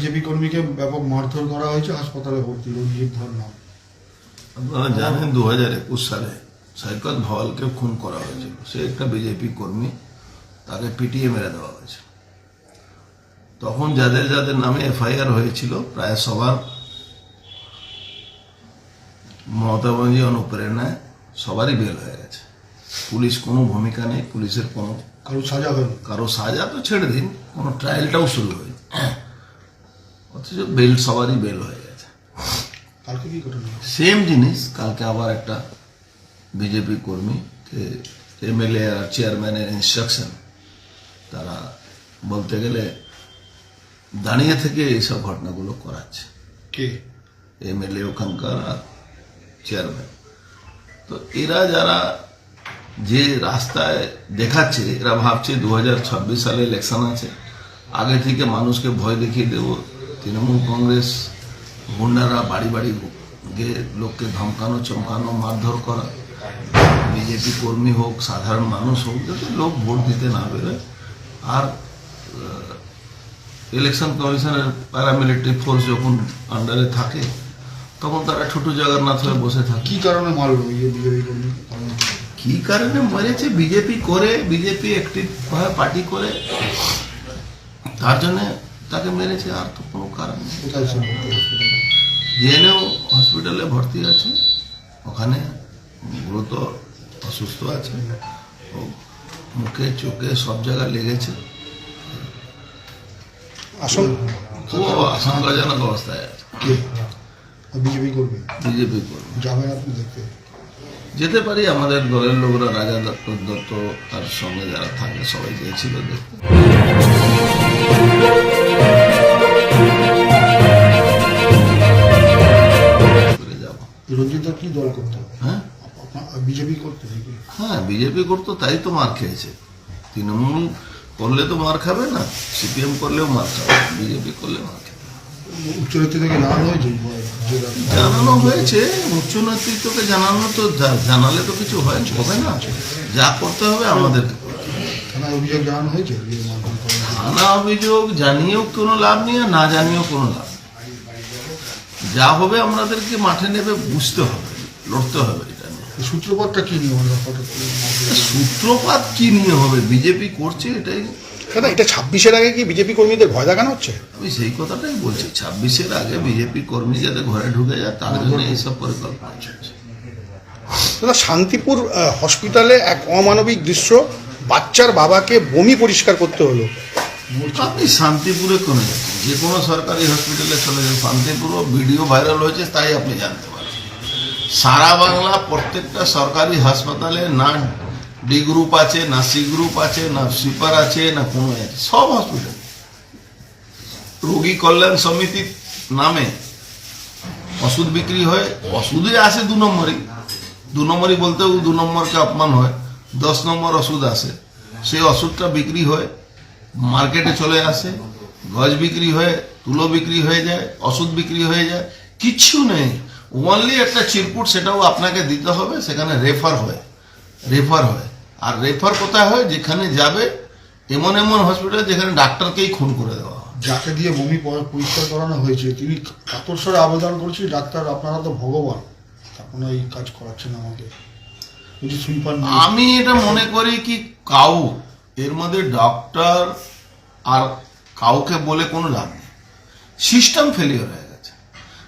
BJP কর্মীকে ব্যাপক মারধর করা হয়েছে হাসপাতালে ভর্তি রঞ্জিত ধর নাম আপনারা জানেন দু হাজার একুশ সালে সৈকত ভওয়ালকে খুন করা হয়েছিল। সে একটা বিজেপি কর্মী তাকে পিটিয়ে মেরে দেওয়া হয়েছে। তখন যাদের যাদের নামে এফআইআর হয়েছিল প্রায় সবার মমতা ব্যানার্জি অনুপ্রেরণায় সবারই বেল হয়ে গেছে। পুলিশ কোনো ভূমিকা নেই পুলিশের কোনো কারও সাজা হয়নি। কারও সাজা তো ছেড়ে দিন কোনো ট্রায়ালটাও শুরু হয়নি। অথচ বেল সবারই বেল হয়ে গেছে কালকে কি ঘটনা সেম জিনিস কালকে আবার একটা বিজেপি কর্মীকে এমএলএ আর চেয়ারম্যানের ইনস্ট্রাকশন তারা বলতে গেলে দাঁড়িয়ে থেকে এইসব ঘটনাগুলো করাচ্ছে কে এমএলএ ওখানকার আর চেয়ারম্যান তো এরা যারা যে রাস্তায় দেখাচ্ছে এরা ভাবছে দু সালে ইলেকশন আছে আগে থেকে মানুষকে ভয় দেখিয়ে দেব তৃণমূল কংগ্রেস গুন্ডারা বাড়ি বাড়ি গিয়ে লোককে ধমকানো চমকানো মারধর করা। বিজেপি কর্মী হোক সাধারণ মানুষ হোক যাতে লোক ভোট দিতে না বেরোয় আর ইলেকশন কমিশনের প্যারামিলিটারি ফোর্স যখন আন্ডারে থাকে তখন তারা ছোট জগন্নাথ হয়ে বসে থাকে। কি কারণে মারলো বিজেপি কি কারণে মরেছে? বিজেপি করে বিজেপি একটি পার্টি করে। তার জন্য তাকে মেরেছে আর তো কোনো কারণ জেএনএও হসপিটালে ভর্তি আছে। ওখানে গুরুতর অসুস্থ আছে। ও মুখে চোখে সব জায়গায় লেগেছে। খুব আশঙ্কাজনক অবস্থায় আছে। বিজেপি কর্মী বিজেপি যাবেন আপনি দেখতে। যেতে পারি আমাদের দলের লোকরা রাজা দত্ত দত্ত তার সঙ্গে যারা থাকে সবাই গিয়েছিল দেখতে। কি দল করতে হ্যাঁ? বিজেপি করতে হ্যাঁ বিজেপি করতো তাই তো মার খেয়েছে। তৃণমূল করলে তো মার খাবে না সিপিএম করলেও মার খাবে বিজেপি করলে মার খাবে। থেকে জানানো হয়েছে জানানো হয়েছে উচ্চ নেতৃত্বকে জানানো তো জানালে তো কিছু হয় হবে না। যা করতে হবে হবে। থানায় অভিযোগ জানানো হয়েছে থানা অভিযোগ জানিয়েও কোনো লাভ নেই আর না জানিয়েও কোনো লাভ যা হবে আমাদেরকে মাঠে নেবে বুঝতে হবে লড়তে হবে এটা নিয়ে। সূত্রপাতটা কি নিয়ে? সূত্রপাত কি নিয়ে হবে? বিজেপি করছে এটাই। দাদা এটা ছাব্বিশের আগে কি বিজেপি কর্মীদের ভয় দেখানো হচ্ছে? আমি সেই কথাটাই বলছি ছাব্বিশের আগে বিজেপি কর্মী যাতে ঘরে ঢুকে যায় তার জন্য এইসব পরিকল্পনা চলছে। দাদা শান্তিপুর হসপিটালে এক অমানবিক দৃশ্য বাচ্চার বাবাকে বমি পরিষ্কার করতে হলো। আপনি শান্তিপুরে কোনো যাচ্ছেন? যে কোনো সরকারি হসপিটালে চলে যান। শান্তিপুরও ভিডিও ভাইরাল হয়েছে, তাই আপনি জানতে পারেন সারা বাংলা প্রত্যেকটা সরকারি হাসপাতালে না ডি গ্রুপ আছে, না সি গ্রুপ আছে, না সুপার আছে, না কোনো আছে, সব হসপিটাল রোগী কল্যাণ সমিতির নামে ওষুধ বিক্রি হয়। ওষুধে আসে দু নম্বরই। দু নম্বরই বলতেও দু নম্বরকে অপমান হয়। দশ নম্বর ওষুধ আসে। সেই ওষুধটা বিক্রি হয়। মার্কেটে চলে আসে গজ বিক্রি হয়ে তুলো বিক্রি হয়ে যায় ওষুধ বিক্রি হয়ে যায় কিচ্ছু নেই। ওনলি একটা চিরকুট সেটাও আপনাকে দিতে হবে সেখানে রেফার হয় রেফার হয়। আর রেফার কোথায় হয়? যেখানে যাবে এমন এমন হসপিটাল যেখানে ডাক্তারকেই খুন করে দেওয়া যাকে দিয়ে বমি পরিষ্কার করানো হয়েছে তিনি কাতর স্বরে আবেদন করছি ডাক্তার আপনারা তো ভগবান। আপনারা এই কাজ করাচ্ছেন আমাকে। আমি এটা মনে করি কি কাউ এর মধ্যে ডক্টর আর কাউকে বলে কোনো লাভ নেই। সিস্টেম ফেলিওর হয়ে গেছে।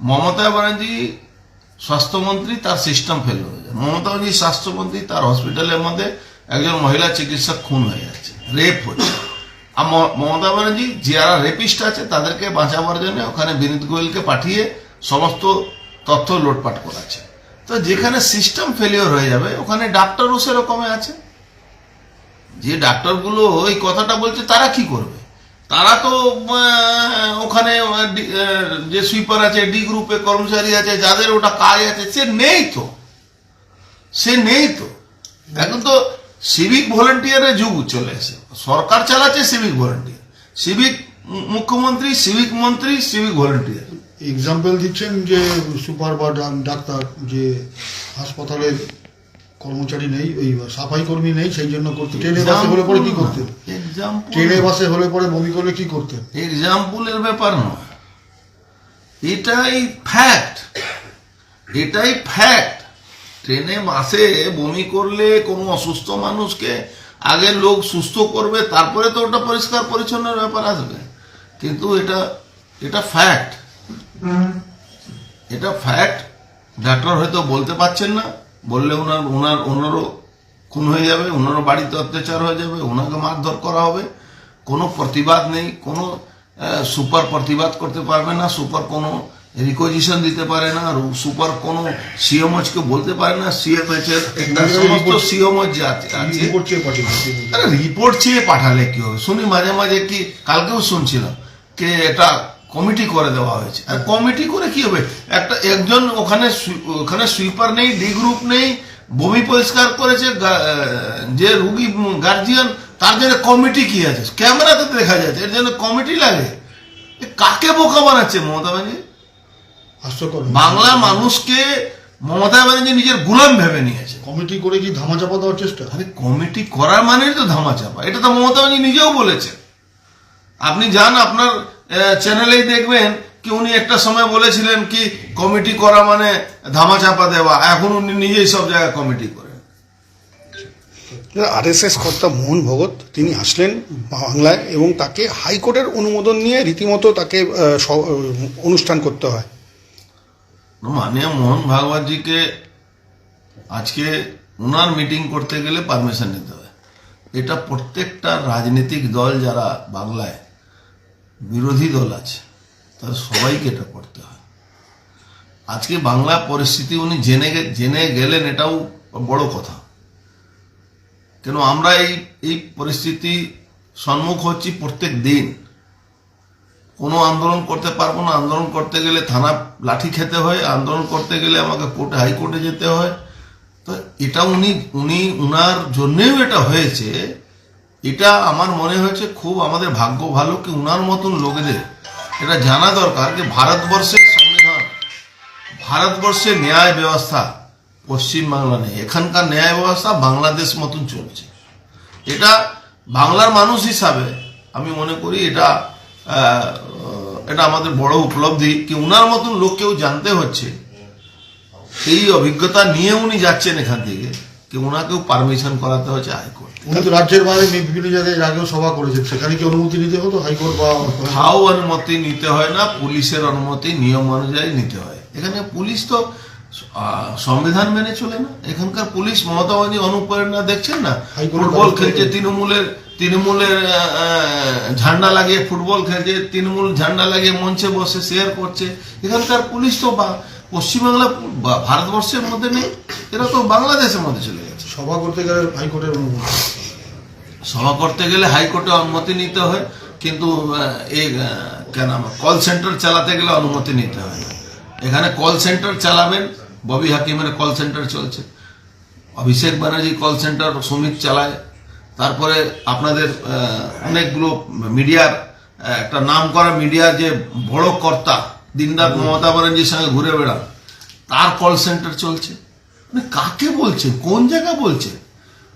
মমতা ব্যানার্জি স্বাস্থ্যমন্ত্রী, তার সিস্টেম ফেলিওর হয়ে যায় মমতা ব্যানার্জি স্বাস্থ্যমন্ত্রী, তার হসপিটালের মধ্যে একজন মহিলা চিকিৎসক খুন হয়ে যাচ্ছে। রেপ হচ্ছে। আর মমতা ব্যানার্জি, যারা রেপিস্ট আছে, তাদেরকে বাঁচাবার জন্য ওখানে বিনীত গোয়েলকে পাঠিয়ে সমস্ত তথ্য লোটপাট করাচ্ছে। তো যেখানে সিস্টেম ফেলিওর হয়ে যাবে, ওখানে ডাক্তারও সেরকমই আছে। যে ডাক্তারগুলো ওই কথাটা বলছে, তারা কি করবে? তারা তো ওখানে যে সুইপার আছে ডি গ্রুপে কর্মচারী আছে, যাদের ওটা কাজ আছে, সে নেই তো। সে নেই তো। এখন তো সিভিক ভলেন্টিয়ারের যুগ চলে এসে সরকার চালাচ্ছে সিভিক ভলেন্টিয়ার সিভিক মুখ্যমন্ত্রী সিভিক মন্ত্রী সিভিক ভলেন্টিয়ার এক্সাম্পল দিচ্ছেন যে সুপার বা ডাক্তার যে হাসপাতালের কর্মচারী নেই ওই সাফাই কর্মী নেই সেই জন্য করতে ট্রেনে বাসে হলে পরে কি করতেন এক্সাম্পল ট্রেনে বাসে হলে পরে বমি করলে কি করতেন এক্সাম্পলের ব্যাপার নয়। এটাই ফ্যাক্ট এটাই ফ্যাক্ট ট্রেনে মাসে বমি করলে কোনো অসুস্থ মানুষকে আগে লোক সুস্থ করবে তারপরে তো ওটা পরিষ্কার পরিচ্ছন্নের ব্যাপার আসবে। কিন্তু এটা এটা ফ্যাক্ট এটা ফ্যাক্ট ডাক্তার হয়তো বলতে পারছেন না। বললে ওনার ওনার ওনারও খুন হয়ে যাবে ওনারও বাড়িতে অত্যাচার হয়ে যাবে ওনাকে মারধর করা হবে। কোনো প্রতিবাদ নেই কোনো সুপার প্রতিবাদ করতে পারবে না সুপার কোনো রিকোজিশন দিতে পারে না আর সুপার কোনো সিএমএচকে বলতে পারে না সিএমএচ এর সমস্ত সিএমএচ যে আছে। রিপোর্ট চেয়ে পাঠালে কি হবে? শুনি মাঝে মাঝে কি কালকেও শুনছিলাম কে এটা কমিটি করে দেওয়া হয়েছে। আর কমিটি করে কি হবে? একটা একজন ওখানে ওখানে সুইপার নেই ডি গ্রুপ নেই বমি পরিষ্কার করেছে যে রুগী গার্জিয়ান তার জন্য কমিটি কি আছে? ক্যামেরাতে দেখা যাচ্ছে এর জন্য কমিটি লাগে। এ কাকে বোকা বানাচ্ছে মমতা ব্যানার্জি? বাংলা মানুষকে মমতা ব্যানার্জি নিজের গুলাম ভেবে নিয়েছে। কমিটি করে কি ধামাচাপা দেওয়ার চেষ্টা? আরে কমিটি করার মানেই তো ধামাচাপা। এটা তো মমতা ব্যানার্জি নিজেও বলেছে। আপনি যান আপনার চ্যানেলেই দেখবেন কি উনি একটা সময় বলেছিলেন কি কমিটি করা মানে ধামাচাপা দেওয়া। এখন উনি নিজেই সব জায়গায় কমিটি করেন। আরএসএস কর্তা মোহন ভগত তিনি আসলেন বাংলায় এবং তাকে হাইকোর্টের অনুমোদন নিয়ে রীতিমতো তাকে অনুষ্ঠান করতে হয়। মাননীয় মোহন ভাগবতজিকে আজকে ওনার মিটিং করতে গেলে পারমিশন নিতে হয়। এটা প্রত্যেকটা রাজনৈতিক দল যারা বাংলায় বিরোধী দল আছে তাদের সবাইকে এটা করতে হয়। আজকে বাংলা পরিস্থিতি উনি জেনে জেনে গেলেন এটাও বড় কথা। কেন আমরা এই এই পরিস্থিতি সম্মুখ হচ্ছি প্রত্যেক দিন। কোনো আন্দোলন করতে পারব না। আন্দোলন করতে গেলে থানা লাঠি খেতে হয়। আন্দোলন করতে গেলে আমাকে কোর্টে, হাইকোর্টে যেতে হয়। তো এটা উনি উনি উনার জন্যেও এটা হয়েছে এটা আমার মনে হয়েছে খুব আমাদের ভাগ্য ভালো কি উনার মতন লোকেদের এটা জানা দরকার যে ভারতবর্ষের সংবিধান, ভারতবর্ষের ন্যায় ব্যবস্থা পশ্চিম বাংলা নেই। এখানকার ন্যায় ব্যবস্থা বাংলাদেশ মতন চলছে। এটা বাংলার মানুষ হিসাবে আমি মনে করি এটা এটা আমাদের বড় উপলব্ধি কি উনার মতন লোক কেউ জানতে হচ্ছে। এই অভিজ্ঞতা নিয়ে উনি যাচ্ছেন এখান থেকে, কি ওনাকেও পারমিশন করাতে হচ্ছে হাইকোর্ট। উনি তো রাজ্যের বাইরে বিভিন্ন জায়গায় আগেও সভা করেছেন। সেখানে কি অনুমতি নিতে হতো? হাইকোর্ট বা কোথাও অনুমতি নিতে হয় না পুলিশের অনুমতি নিয়ম অনুযায়ী নিতে হয়। এখানে পুলিশ তো সংবিধান মেনে চলে না। এখানকার পুলিশ মমতা ব্যানার্জি অনুপ্রেরণা দেখছেন না? ফুটবল খেলছে তৃণমূলের তৃণমূলের ঝান্ডা লাগিয়ে ফুটবল খেলছে তৃণমূল ঝান্ডা লাগিয়ে মঞ্চে বসে শেয়ার করছে। এখানকার পুলিশ তো বা- পশ্চিমবাংলা ভারতবর্ষের মধ্যে নেই এরা তো বাংলাদেশের মধ্যে চলে গেছে। সভা করতে গেলে হাইকোর্টের অনুমতি। সভা করতে গেলে হাইকোর্টে অনুমতি নিতে হয়, কিন্তু এই কেন কল সেন্টার চালাতে গেলে অনুমতি নিতে হয়। এখানে কল সেন্টার চালাবেন, ববি হাকিমের কল সেন্টার চলছে। অভিষেক ব্যানার্জি কল সেন্টার সুমিত চালায়। তারপরে আপনাদের অনেকগুলো মিডিয়ার একটা নাম করা মিডিয়ার যে বড় কর্তা, দিনরাত মমতা ব্যানার্জির সঙ্গে ঘুরে বেড়ান, তার কল সেন্টার চলছে। মানে কাকে বলছে? কোন জায়গা বলছে?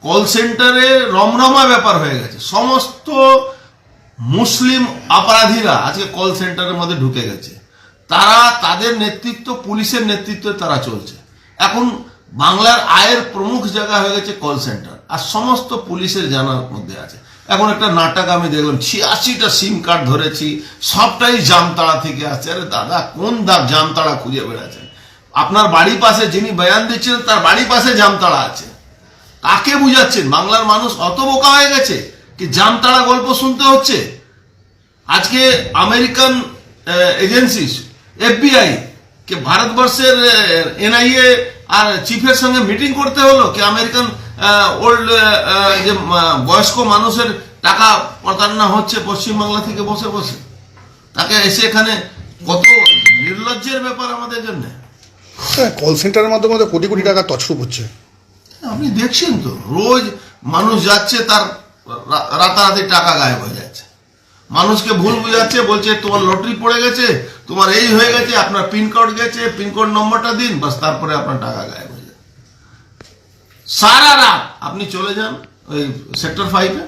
কল সেন্টারে রমরমা ব্যাপার হয়ে গেছে। সমস্ত মুসলিম অপরাধীরা আজকে কল সেন্টারের মধ্যে ঢুকে গেছে। তারা তাদের নেতৃত্ব, পুলিশের নেতৃত্বে তারা চলছে। এখন বাংলার আয়ের প্রমুখ জায়গা হয়ে গেছে কল সেন্টার। আর সমস্ত পুলিশের জানার মধ্যে আছে। এখন একটা নাটক আমি দেখলাম, ছিয়াশিটা সিম কার্ড ধরেছি, সবটাই জামতাড়া থেকে আসছে। আরে দাদা, কোন দাম জামতাড়া খুঁজে বেড়াচ্ছেন? আপনার বাড়ি পাশে যিনি বয়ান দিচ্ছিলেন, তার বাড়ি পাশে জামতাড়া আছে। কাকে বুঝাচ্ছেন? বাংলার মানুষ অত বোকা হয়ে গেছে কি জামতাড়া গল্প শুনতে হচ্ছে? আজকে আমেরিকান এজেন্সি এফবিআই কে ভারতবর্ষের এনআইএ আর চিফের সঙ্গে মিটিং করতে হলো কি আমেরিকান ওল্ড যে বয়স্ক মানুষের টাকা প্রতারণা হচ্ছে পশ্চিমবাংলা থেকে বসে বসে। তাকে এসে এখানে কত নির্লজ্জের ব্যাপার আমাদের জন্য। কল সেন্টারের মাধ্যমে কোটি কোটি টাকা তছরূপ হচ্ছে। আপনি দেখছেন তো, রোজ মানুষ যাচ্ছে, তার রাতারাতি টাকা গায়েব হয়ে যাচ্ছে। মানুষকে ভুল বুঝাচ্ছে, বলছে, তোমার লটারি পড়ে গেছে, তোমার এই হয়ে গেছে, আপনার পিনকোড গেছে পিনকোড নম্বরটা দিন, বাস তারপরে আপনার টাকা গায়েব হয়ে যায় সারা রাত আপনি চলে যান, ওই সেক্টর ফাইভে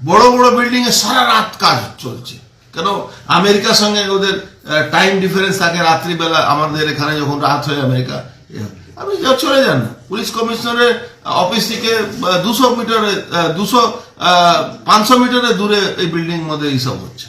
বড় বড় বিল্ডিং এ সারা রাত কাজ চলছে। কেন? আমেরিকার সঙ্গে ওদের টাইম ডিফারেন্স থাকে, রাত্রিবেলা আমাদের এখানে যখন রাত হয়, আমেরিকা আপনি চলে যান। পুলিশ কমিশনারের অফিস থেকে দুশো মিটারে দুশো পাঁচশো মিটারের দূরে এই বিল্ডিং মধ্যে এইসব হচ্ছে।